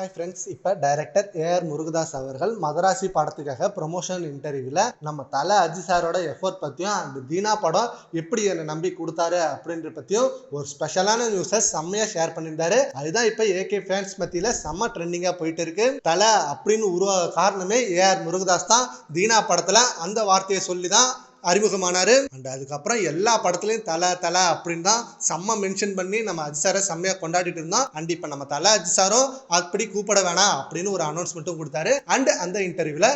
Hi friends இப்போ director AR Murugadoss அவர்கள் மதராசி படத்துக்காக ப்ரொமோஷன் இன்டர்வியூவில் நம்ம தலை அஜி சாரோட எஃபோர்ட் பற்றியும் அந்த தீனா படம் எப்படி என்னை நம்பி கொடுத்தாரு அப்படின்ற பற்றியும் ஒரு ஸ்பெஷலான நியூஸை செம்மையாக ஷேர் பண்ணியிருந்தாரு. அதுதான் இப்போ ஏகே ஃபேன்ஸ் மத்தியில் செம்ம ட்ரெண்டிங்காக போயிட்டு இருக்கு. தலை அப்படின்னு உருவாக காரணமே ஏஆர் முருகதாஸ் தான். தீனா படத்தில் அந்த வார்த்தையை சொல்லி தான் அறிமுகமானாரு. அண்ட் அதுக்கப்புறம் எல்லா படத்துலையும் தலை தலை அப்படின்னு தான் செம்ம மென்ஷன் பண்ணி நம்ம அஜிசாரை செம்மையா செம்மையாக கொண்டாடிட்டு இருந்தோம். அண்ட் இப்போ நம்ம தலை அஜிசாரோ அப்படி கூப்பிட வேணாம் அப்படின்னு ஒரு அனௌன்ஸ்மெண்ட்டும் கொடுத்தாரு. அண்ட் அந்த இன்டர்வியூவில்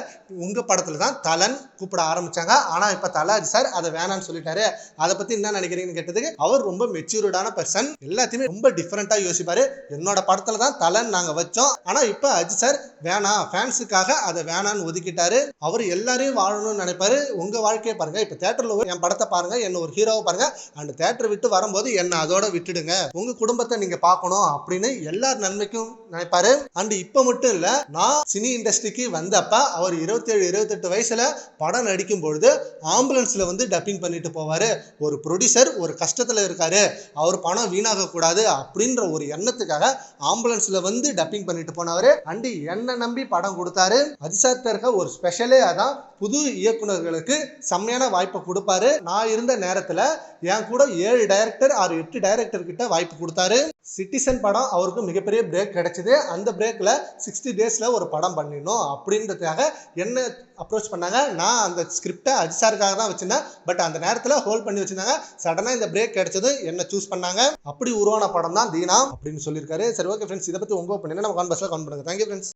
உங்கள் படத்தில் தான் தலன் கூப்பிட ஆரம்பிச்சாங்க. ஆனால் இப்போ தலை அஜிசார் அதை வேணாம்னு சொல்லிட்டாரு. அதை பற்றி என்ன நினைக்கிறீங்கன்னு கேட்டதுக்கு அவர் ரொம்ப மெச்சூர்டான பர்சன் எல்லாத்தையுமே ரொம்ப டிஃப்ரெண்ட்டாக யோசிப்பாரு. என்னோட படத்தில் தான் தலன் நாங்கள் வச்சோம். ஆனால் இப்போ அஜி சார் வேணாம் ஃபேன்ஸுக்காக அதை வேணான்னு ஒதுக்கிட்டாரு. அவர் எல்லாரையும் வாழணும்னு நினைப்பாரு. உங்கள் வாழ்க்கையை பாருங்க. இப்போ தேட்டரில் என் படத்தை பாருங்க. என்ன ஒரு ஹீரோவை பாருங்க. அந்த தேட்டரை விட்டு வரும்போது என்னை அதோட விட்டுடுங்க. உங்க குடும்பத்தை நீங்க பார்க்கணும் அப்படின்னு எல்லார் நன்மைக்கும் நினைப்பாரு. அண்ட் இப்போ மட்டும் இல்ல நான் சினி இண்டஸ்ட்ரிக்கு வந்தப்ப அவர் இருபத்தேழு இருபத்தெட்டு வயசுல படம் நடிக்கும் பொழுது ஆம்புலன்ஸ்ல வந்து டப்பிங் பண்ணிட்டு போவாரு. ஒரு ப்ரொடியூசர் ஒரு கஷ்டத்துல இருக்காரு. அவர் பணம் வீணாக கூடாது அப்படின்ற ஒரு எண்ணத்துக்காக ஆம்புலன்ஸ்ல வந்து டப்பிங் பண்ணிட்டு போனவர். அண்ட் என்ன நம்பி படம் கொடுத்தாரு. அதிசார்த்த இருக்க ஒரு ஸ்பெஷலே அதான் புது இயக்குனர்களுக்கு செம்மையான வாய்ப்பை கொடுப்பாரு. நான் இருந்த நேரத்துல என் கூட ஏழு டைரக்டர் ஆறு எட்டு டைரக்டர் கிட்ட வாய்ப்பு கொடுத்தாரு. சிட்டிசன் படம் அவருக்கு மிகப்பெரிய பிரேக் கிடைச்சது. அந்த பிரேக்ல சிக்ஸ்டி டேஸ்ல ஒரு படம் பண்ணிடணும் அப்படின்றதுக்காக என்ன அப்ரோச் பண்ணாங்க? நான் அந்த ஸ்கிரிப்டை அஜிசாருக்காக தான் வச்சிருந்தேன். பட் அந்த நேரத்தில் ஹோல்ட் பண்ணி வச்சிருந்தாங்க. சடனாக இந்த பிரேக் கிடைச்சது. என்ன சூஸ் பண்ணாங்க? அப்படி உருவான படம் தான் தீனா அப்படின்னு சொல்லியிருக்காரு. சரி ஓகே ஃப்ரெண்ட்ஸ் இதை பற்றி உங்க ஒப்பீனியன் நம்ம கான்பர்ஸில் கவுண்ட் பண்ணுங்க. Thank you friends